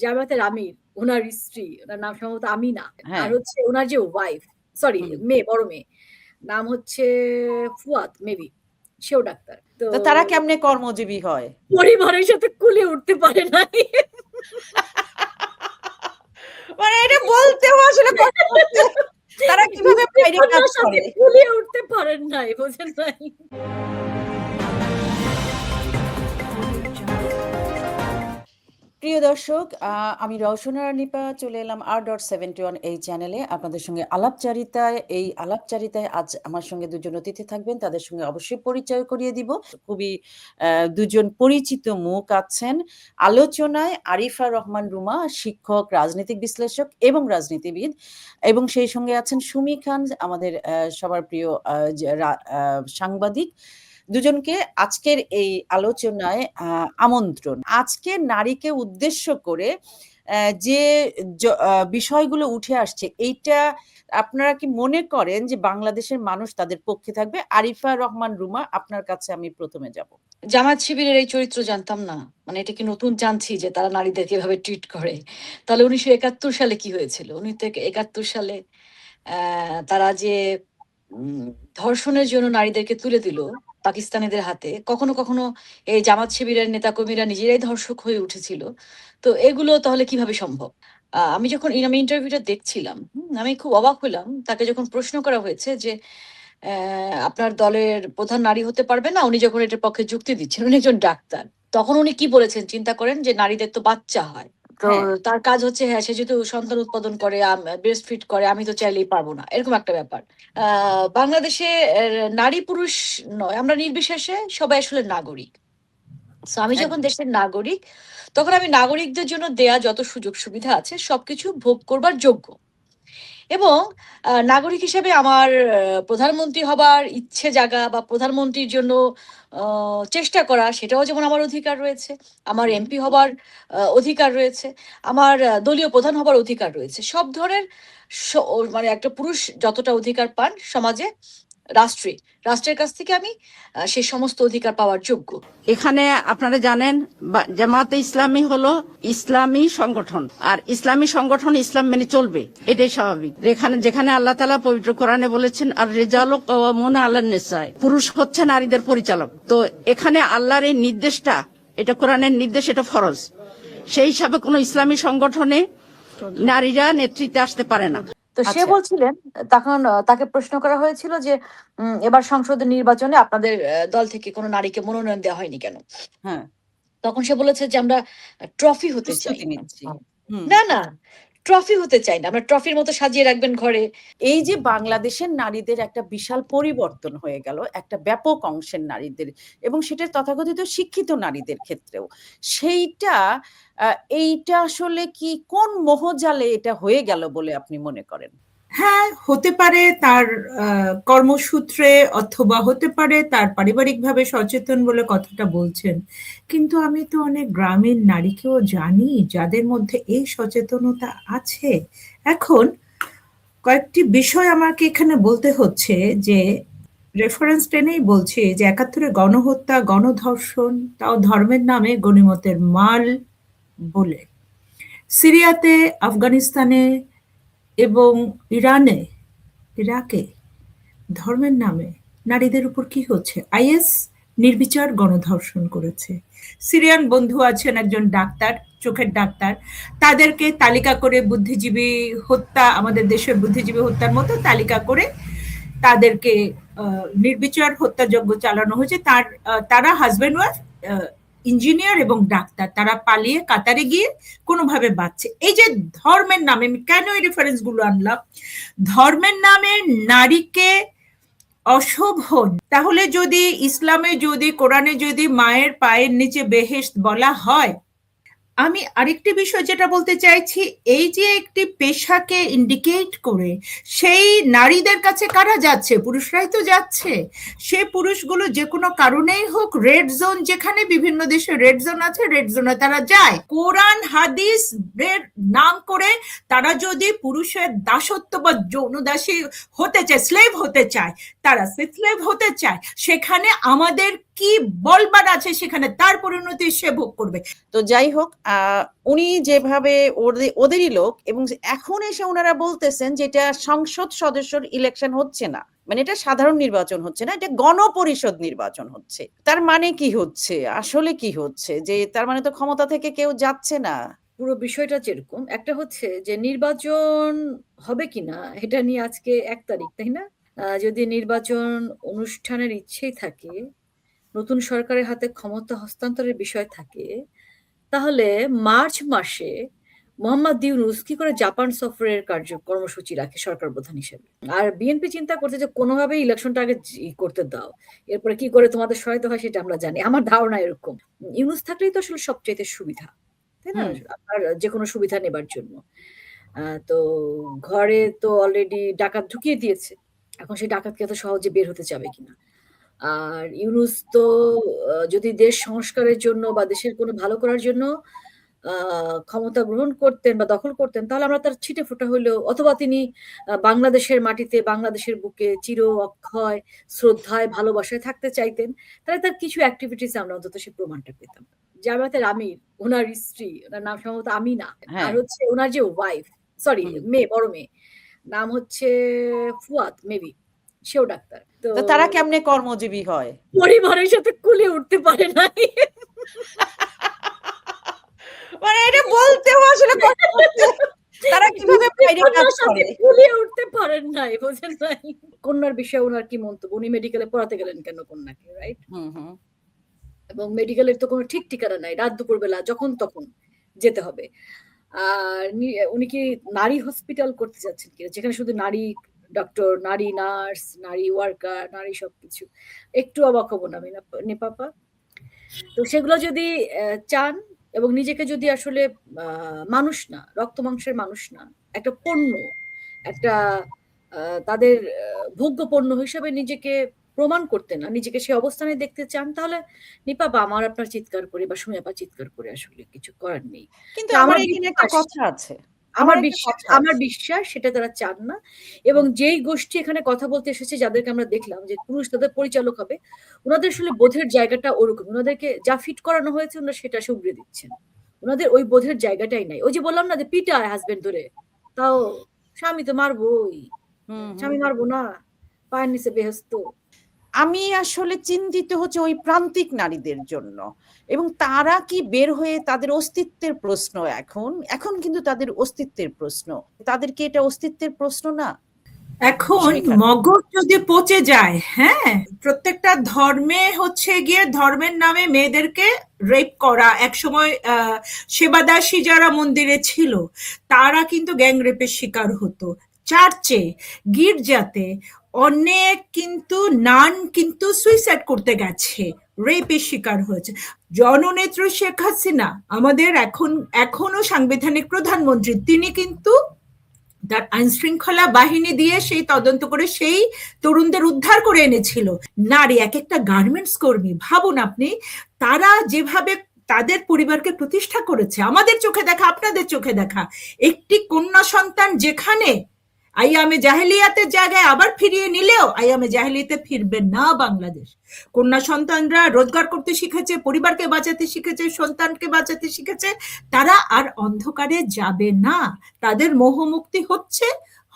জামায়াতের আমির ওনার স্ত্রী ওনার নাম সম্ভবত আমিনা হ্যাঁ। আর হচ্ছে ওনার যে ওয়াইফ সরি মেয়ে বড় মেয়ে নাম হচ্ছে ফুয়াদ মেবি সেও ডাক্তার। তো তারা কেমনে কর্মজীবী হয়? পরিবারের সাথে কুলে উঠতে পারে নাই। মানে এটা বলতেও আসলে তারা কীভাবে বাইরে কাজ করে? কুলে উঠতে পারেন নাই বোঝেন নাই। প্রিয় দর্শক আমি রওশনা নিপা চলে এলাম আর ডট সেভেন্টি ওয়ান এই চ্যানেলে আপনাদের সঙ্গে আলাপচারিতায়, এই আলাপচারিতায় আজ আমার সঙ্গে দুজন অতিথি থাকবেন। তাদের সঙ্গে অবশ্যই পরিচয় করিয়ে দিব। খুবই দুজন পরিচিত মুখ আছেন। আলোচনায় আরিফা রহমান রুমা, শিক্ষক, রাজনৈতিক বিশ্লেষক এবং রাজনীতিবিদ। এবং সেই সঙ্গে আছেন সুমি খান, আমাদের সবার প্রিয় সাংবাদিক। দুজনকে আজকের এই আলোচনায় আমন্ত্রণ। আজকে নারীকে উদ্দেশ্য করে যে বিষয়গুলো উঠে আসছে, এইটা আপনারা কি মনে করেন যে বাংলাদেশের মানুষ তাদের পক্ষে থাকবে? আরিফা রহমান রুমা, আপনার কাছে আমি প্রথমে যাব। জামাত শিবিরের এই চরিত্র জানতাম না। মানে এটা কি নতুন জানছি যে তারা নারীদেরকে এভাবে ট্রিট করে। তাহলে উনিশশো একাত্তর সালে কি হয়েছিল? উনিশশো একাত্তর সালে তারা যে ধর্ষণের জন্য নারীদেরকে তুলে দিল পাকিস্তানিদের হাতে। কখনো কখনো এই জামাত শিবিরের নেতাকর্মীরা নিজেরাই ধর্ষক হয়ে উঠেছিল। তো এগুলো তাহলে কীভাবে সম্ভব? আমি যখন আমি ইন্টারভিউটা দেখছিলাম আমি খুব অবাক হলাম। তাকে যখন প্রশ্ন করা হয়েছে যে আপনার দলের প্রধান নারী হতে পারবে না? উনি যখন এটার পক্ষে যুক্তি দিচ্ছেন, উনি একজন ডাক্তার। তখন উনি কি বলেছেন? চিন্তা করেন যে, নারীদের তো বাচ্চা হয়। তো হ্যাঁ। তার কাজ হচ্ছে হ্যাঁ সে যদি সন্তান উৎপাদন করে ব্রেস্ট ফিট করে আমি তো চাইলেই পারব না। এরকম একটা ব্যাপার। আহ, বাংলাদেশে নারী পুরুষ নয় আমরা নির্বিশেষে সবাই আসলে নাগরিক। আমি যখন দেশের নাগরিক তখন আমি নাগরিকদের জন্য দেয়া যত সুযোগ সুবিধা আছে সবকিছু ভোগ করবার যোগ্য। এবং নাগরিক হিসেবে আমার প্রধানমন্ত্রী হবার ইচ্ছে জাগা বা প্রধানমন্ত্রীর জন্য চেষ্টা করা, সেটাও যেমন আমার অধিকার রয়েছে, আমার এমপি হবার অধিকার রয়েছে, আমার দলীয় প্রধান হবার অধিকার রয়েছে। সব ধরনের মানে একটা পুরুষ যতটা অধিকার পান সমাজে রাষ্ট্রে। রাষ্ট্রের কাছ থেকে আমি সেই সমস্ত অধিকার পাওয়ার যোগ্য। এখানে আপনারা জানেন জামাতে ইসলামী হলো ইসলামী সংগঠন। আর ইসলামী সংগঠন ইসলাম মেনে চলবে, এটাই স্বাভাবিক। এখানে, যেখানে আল্লাহ তালা পবিত্র কোরআনে বলেছেন, আর রেজালক মনে আল্লাহ নেশায় পুরুষ হচ্ছে নারীদের পরিচালক। তো এখানে আল্লাহর এই নির্দেশটা, এটা কোরআনের নির্দেশ, এটা ফরজ। সেই হিসাবে কোনো ইসলামী সংগঠনে নারীরা নেতৃত্বে আসতে পারে না। তো সে আচ্ছা। বলছিলেন তখন তাকে প্রশ্ন করা হয়েছিল যে উম, এবার সংসদ নির্বাচনে আপনাদের দল থেকে কোনো নারীকে মনোনয়ন দেওয়া হয়নি কেন হ্যাঁ তখন সে বলেছে যে আমরা ট্রফি হতে চাই। না না ট্রফি হতে চাই না, আমরা ট্রফির মতো সাজিয়ে রাখবেন ঘরে। এই যে বাংলাদেশের নারীদের একটা বিশাল পরিবর্তন হয়ে গেল, একটা ব্যাপক অংশের নারীদের এবং সেটা তথাকথিত শিক্ষিত নারীদের ক্ষেত্রেও, সেইটা এইটা আসলে কি কোন মহজালে এটা হয়ে গেল বলে আপনি মনে করেন? হ্যাঁ হতে পারে তার কর্মসূত্রে অথবা হতে পারে তার পারিবারিকভাবে সচেতন বলে কথাটা বলছেন। কিন্তু আমি তো অনেক গ্রামীণ নারীকেও জানি যাদের মধ্যে এই সচেতনতা আছে। এখন কয়েকটি বিষয় আমাকে এখানে বলতে হচ্ছে যে রেফারেন্স টেনেই বলছি যে একাত্তরে গণহত্যা, গণধর্ষণ, তাও ধর্মের নামে গণিমতের মাল বলে। সিরিয়াতে, আফগানিস্তানে এবং ইরানে, ইরাকে ধর্মের নামে নারীদের উপর কি হচ্ছে? আইএস নির্বিচার গণধর্ষণ করেছে। সিরিয়ান বন্ধু আছেন একজন ডাক্তার, চোখের ডাক্তার। তাদেরকে তালিকা করে বুদ্ধিজীবী হত্যা, আমাদের দেশের বুদ্ধিজীবী হত্যার মতো তালিকা করে তাদেরকে নির্বিচার হত্যাযজ্ঞ চালানো হয়েছে। তার তারা হাজবেন্ড ওয়াইফ ইঞ্জিনিয়ার এবং ডাক্তার, তারা পালিয়ে কাতারে গিয়ে কোনোভাবে বাঁচছে। এই যে ধর্মের নামে, আমি কেন এই রেফারেন্সগুলো আনলাম? ধর্মের নামে নারীকে অশোভন। তাহলে যদি ইসলামে যদি, কোরআনে যদি মায়ের পায়ের নিচে বেহেস্ত বলা হয় আমি আরেকটি বিষয় যেটা বলতে চাইছি, এই যে একটি পেশাকে ইন্ডিকেট করে, সেই নারীদের কাছে কারা যাচ্ছে? পুরুষরাই তো যাচ্ছে। সে পুরুষগুলো যে কোনো কারণেই হোক রেড জোন যেখানে বিভিন্ন দেশে রেড জোন আছে রেড জোনে তারা যায়। কোরআন, হাদিস নাম করে তারা যদি পুরুষের দাসত্ব বা যৌন যৌনদাসী হতে চায় স্লেভ হতে চায়, তারা স্লেভ হতে চায়, সেখানে আমাদের কি বলবার আছে সেখানে, তার পরিণতি সে ভোগ করবে। তো যাই হোক উনি যেভাবে ওদেরই লোক এবং এখন এসে ওনারা বলতেছেন যে এটা সংসদ সদস্যর ইলেকশন হচ্ছে না। মানে এটা সাধারণ নির্বাচন হচ্ছে না, এটা গণপরিষদ নির্বাচন হচ্ছে। তার মানে কি হচ্ছে? আসলে কি হচ্ছে? যে তার মানে তো ক্ষমতা থেকে কেউ যাচ্ছে না। পুরো বিষয়টা যেরকম, একটা হচ্ছে যে নির্বাচন হবে কিনা এটা নিয়ে আজকে এক তারিখ, তাই না? যদি নির্বাচন অনুষ্ঠানের ইচ্ছেই থাকে নতুন সরকারের হাতে ক্ষমতা হস্তান্তরের বিষয় থাকে তাহলে মার্চ মাসে মোহাম্মদ ইউনুস কি করে জাপান সফরের কার্য কর্মসূচি রাখে সরকার প্রধান হিসেবে? আর বিএনপি চিন্তা করছে যে কোনোভাবে ইলেকশনটা আগে করতে দাও। এরপরে কি করে তোমাদের সহায়তা হয় সেটা আমরা জানি। আমার ধারণা এরকম। ইউনুস থাকলেই তো আসলে সবচাইতে সুবিধা তাই না। আপনার যে কোনো সুবিধা নেবার জন্য। আহ, তো ঘরে তো অলরেডি ডাকাত ঢুকিয়ে দিয়েছে। এখন সেই ডাকাতকে এত সহজে বের হতে যাবে কিনা? আর ইউনুস তো যদি দেশ সংস্কারের জন্য বা দেশের কোনো ভালো করার জন্য ক্ষমতা গ্রহণ করতেন বা দখল করতেন তাহলে আমরা তার ছিটে ফোটা হইলেও অথবা তিনি বাংলাদেশের মাটিতে বাংলাদেশের বুকে চির অক্ষয় শ্রদ্ধায় ভালোবাসায় থাকতে চাইতেন তাহলে তার কিছু অ্যাক্টিভিটিস আমরা অন্তত সে প্রমাণটা পেতাম। জামায়াতের আমির ওনার স্ত্রী ওনার নাম সম্ভবত আমিনা হ্যাঁ। আর হচ্ছে ওনার যে ওয়াইফ সরি মেয়ে বড় মেয়ে নাম হচ্ছে ফুয়াদ মেবি সেও ডাক্তার। তো তারা কেমনে কর্মজীবী হয়? পরিবারের সাথে কুলে উঠতে পারে নাই। মানে এটা বলতেও আসলে তারা কীভাবে বাইরে কাজ করে? কুলিয়ে উঠতে পারেন নাই বোঝেন নাই। কন্যার বিষয়ে ওনার কি মন্তব্য? উনি মেডিকেলে পড়াতে গেলেন কেন কন্যাকে রাইট হুম হুম। এবং মেডিকেলের তো কোনো ঠিক ঠিকানা নাই রাত দুপুর বেলা যখন তখন যেতে হবে। আর উনি কি নারী হসপিটাল করতে যাচ্ছেন কি যেখানে শুধু নারী ডক্টর নারী নার্স নারী ওয়ার্কার নারী সবকিছু। একটু অবাক হব না আমি না- তো সেগুলো যদি চান এবং নিজেকে যদি আসলে মানুষ না রক্ত মাংসের মানুষ না একটা পণ্য একটা আহ, তাদের ভোগ্য পণ্য হিসেবে নিজেকে প্রমাণ করতে না নিজেকে সেই অবস্থানে দেখতে চান তাহলে নিপাপা আমার আপনার চিৎকার করে বা সুমিয়াপা চিৎকার করে আসলে কিছু করার নেই। কিন্তু আমার এখানে একটা কথা আছে। আমার বিশ্বাস আমার বিশ্বাস সেটা তারা চান না। এবং যেই গোষ্ঠী এখানে কথা বলতে এসেছে যাদেরকে আমরা দেখলাম যে পুরুষ তাদের পরিচালক হবে ওনাদের আসলে বোধের জায়গাটা ওরকম। ওনাদেরকে যা ফিট করানো হয়েছে ওনারা সেটা সুগড়ে দিচ্ছেন। ওনাদের ওই বোধের জায়গাটাই নাই। ওই যে বললাম না যে পিটায় হাজবেন্ড ধরে তাও স্বামী তো মারবোই। স্বামী মারবো না পায়ের নিচে বেহস্ত। আমি আসলে চিন্তিত হচ্ছে ওই প্রান্তিক নারীদের জন্য। এবং তারা কি বের হয়ে তাদের অস্তিত্বের প্রশ্ন এখন? এখন কিন্তু তাদের অস্তিত্বের প্রশ্ন। তাদের কি এটা অস্তিত্বের প্রশ্ন না? এখন। মগজ যদি পচে যায় হ্যাঁ প্রত্যেকটা ধর্মে হচ্ছে গিয়ে ধর্মের নামে মেয়েদেরকে রেপ করা। একসময় আহ, সেবাদাসী যারা মন্দিরে ছিল তারা কিন্তু গ্যাং রেপের শিকার হতো। চার্চে গির্জাতে অনেক কিন্তু নান কিন্তু সুইসাইড করতে গেছে রেপের শিকার হয়েছে। জননেত্রী শেখ হাসিনা, আমাদের এখন, এখনও সাংবিধানিক প্রধানমন্ত্রী, তিনি কিন্তু তার আইন শৃঙ্খলা বাহিনী দিয়ে সেই তদন্ত করে সেই তরুণদের উদ্ধার করে এনেছিল। নারী, এক একটা গার্মেন্টস কর্মী, ভাবুন আপনি, তারা যেভাবে তাদের পরিবারকে প্রতিষ্ঠা করেছে, আমাদের চোখে দেখা, আপনাদের চোখে দেখা, একটি কন্যা সন্তান যেখানে আইয়ামে জাহেলিয়াতের জায়গায় আবার ফিরিয়ে নিলেও আইয়ামে জাহেলিয়াতে ফিরবে না বাংলাদেশ। কন্যা সন্তানরা রোজগার করতে শিখেছে, পরিবারকে বাঁচাতে শিখেছে, সন্তানকে বাঁচাতে শিখেছে, তারা আর অন্ধকারে যাবে না। তাদের মোহমুক্তি হচ্ছে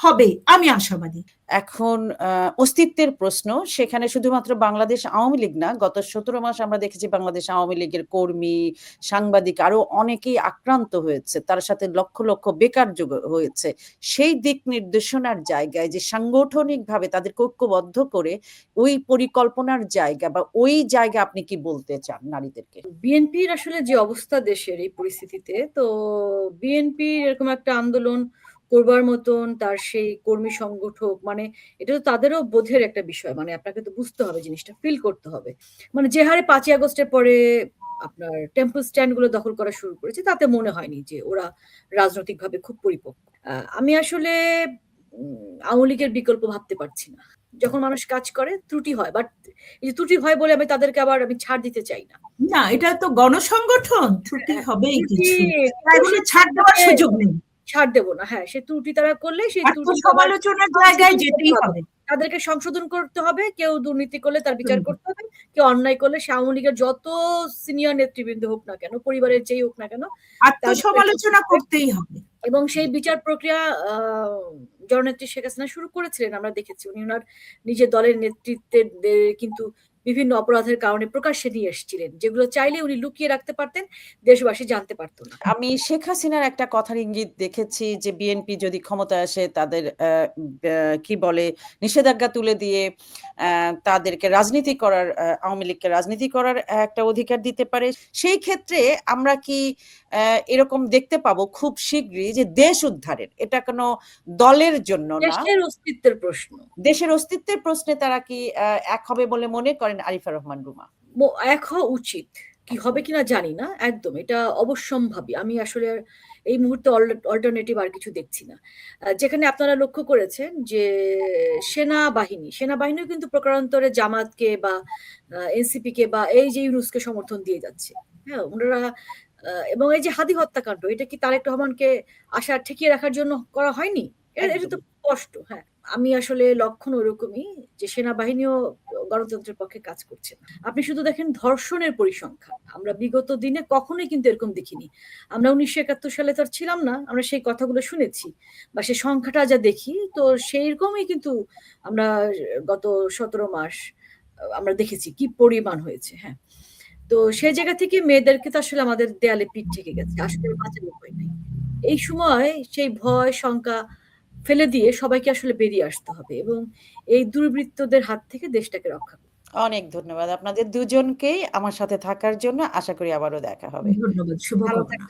হবে আমি আশাবাদী। এখন আহ, অস্তিত্বের প্রশ্ন সেখানে শুধুমাত্র বাংলাদেশ আওয়ামী লীগ না গত সতেরো মাস আমরা দেখেছি বাংলাদেশ আওয়ামী লীগের কর্মী সাংবাদিক আরও অনেকেই আক্রান্ত হয়েছে তার সাথে লক্ষ লক্ষ বেকার যোগ হয়েছে। সেই দিক নির্দেশনার জায়গায় যে সাংগঠনিকভাবে তাদেরকে ঐক্যবদ্ধ করে ওই পরিকল্পনার জায়গা বা ওই জায়গা আপনি কি বলতে চান নারীদেরকে? বিএনপির আসলে যে অবস্থা দেশের এই পরিস্থিতিতে তো বিএনপির এরকম একটা আন্দোলন করবার মতন তার সেই কর্মী সংগঠক মানে এটা তো তাদেরও বোধের একটা বিষয়। মানে আপনাকে তো বুঝতে হবে জিনিসটা ফিল করতে হবে। মানে যে হারে পাঁচই আগস্টের পরে আপনার টেম্পল স্ট্যান্ডগুলো দখল করা শুরু করেছে তাতে মনে হয়নি যে ওরা রাজনৈতিকভাবে খুব পরিপক্ক। আমি আসলে আওয়ামী লীগের বিকল্প ভাবতে পারছি না। যখন মানুষ কাজ করে ত্রুটি হয় বাট এই যে ত্রুটি হয় বলে আমি তাদেরকে আবার আমি ছাড় দিতে চাই না। না এটা তো গণসংগঠন ত্রুটি হবেই কিছু। ছাড় দেওয়ার সুযোগ নেই। ছাড় দেবো না। হ্যাঁ সে ত্রুটি তারা করলে সেই ত্রুটি সবার আত্মসমালোচনার জায়গায় যেতেই হবে। তাদেরকে সংশোধন করতে হবে কেউ দুর্নীতি করলে তার বিচার করতে হবে কেউ অন্যায় করলে সে আওয়ামী লীগের যত সিনিয়র নেতৃবৃন্দ হোক না কেন পরিবারের যেই হোক না কেন আত্মসমালোচনা করতেই হবে। এবং সেই বিচার প্রক্রিয়া আহ, জননেত্রী শেখ হাসিনা শুরু করেছিলেন আমরা দেখেছি। উনি ওনার নিজের দলের নেতৃত্বের কিন্তু বিভিন্ন অপরাধের কারণে প্রকাশ্যে নিয়ে এসেছিলেন যেগুলো চাইলে উনি লুকিয়ে রাখতে পারতেন দেশবাসী জানতে পারতো না। আমি শেখ হাসিনার একটা কথার ইঙ্গিত দেখেছি যে বিএনপি যদি ক্ষমতায় আসে তাদের কি বলে নিষেধাজ্ঞা তুলে দিয়ে তাদেরকে রাজনীতি করার আওয়ামী লীগকে রাজনীতি করার একটা অধিকার দিতে পারে। সেই ক্ষেত্রে আমরা কি আহ, এরকম দেখতে পাবো খুব শীঘ্রই যে দেশ উদ্ধারের এটা কোনো দলের জন্য না। দেশের অস্তিত্বের প্রশ্ন। দেশের অস্তিত্বের প্রশ্নে তারা কি আহ, এক হবে বলে মনে করেন আরিফা রহমান রুমা? হওয়া উচিত। কি হবে কিনা জানি না একদম। এটা অবশ্যম্ভাবী। আমি আসলে এই মুহূর্তে অল্টারনেটিভ আর কিছু দেখছি না। যেখানে আপনারা লক্ষ্য করেছেন যে সেনাবাহিনী সেনাবাহিনীও কিন্তু প্রকারান্তরে জামাতকে বা এনসিপি কে বা এই যে ইউনুসকে সমর্থন দিয়ে যাচ্ছে। হ্যাঁ ওনারা এবং এই যে হাদি হত্যাকাণ্ড এটা কি তারেক রহমানকে আশা ঠেকিয়ে রাখার জন্য করা হয়নি? এটা তো স্পষ্ট হ্যাঁ। আমি আসলে লক্ষণ ওরকমই যে সেনাবাহিনীও গণতন্ত্রের পক্ষে কাজ করছে। আপনি শুধু দেখেন ধর্ষণের পরিসংখ্যান। আমরা বিগত দিনে কখনোই কিন্তু এরকম দেখিনি। আমরা উনিশশো একাত্তর সালে তো ছিলাম না, আমরা সেই কথাগুলো শুনেছি বা সেই সংখ্যাটা যা দেখি, তো সেই রকমই কিন্তু আমরা গত সতেরো মাস, আমরা দেখেছি কি পরিমাণ হয়েছে হ্যাঁ। তো সেই জায়গা থেকে মেয়েদেরকে তো আসলে আমাদের দেয়ালে পিঠ থেকে গেছে। আসলে বাঁচার উপায় নেই। এই সময় সেই ভয়, শঙ্কা ফেলে দিয়ে সবাইকে আসলে বেরিয়ে আসতে হবে এবং এই দুর্বৃত্তদের হাত থেকে দেশটাকে রক্ষা করতে অনেক ধন্যবাদ আপনাদের দুজনকেই আমার সাথে থাকার জন্য। আশা করি আবারও দেখা হবে। ধন্যবাদ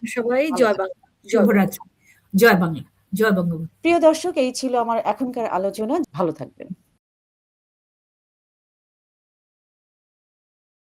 সবাই। জয় বাংলা জয় বাংলা। জয় বাংলা জয় বঙ্গবন্ধু। প্রিয় দর্শক এই ছিল আমার এখনকার আলোচনা। ভালো থাকবেন।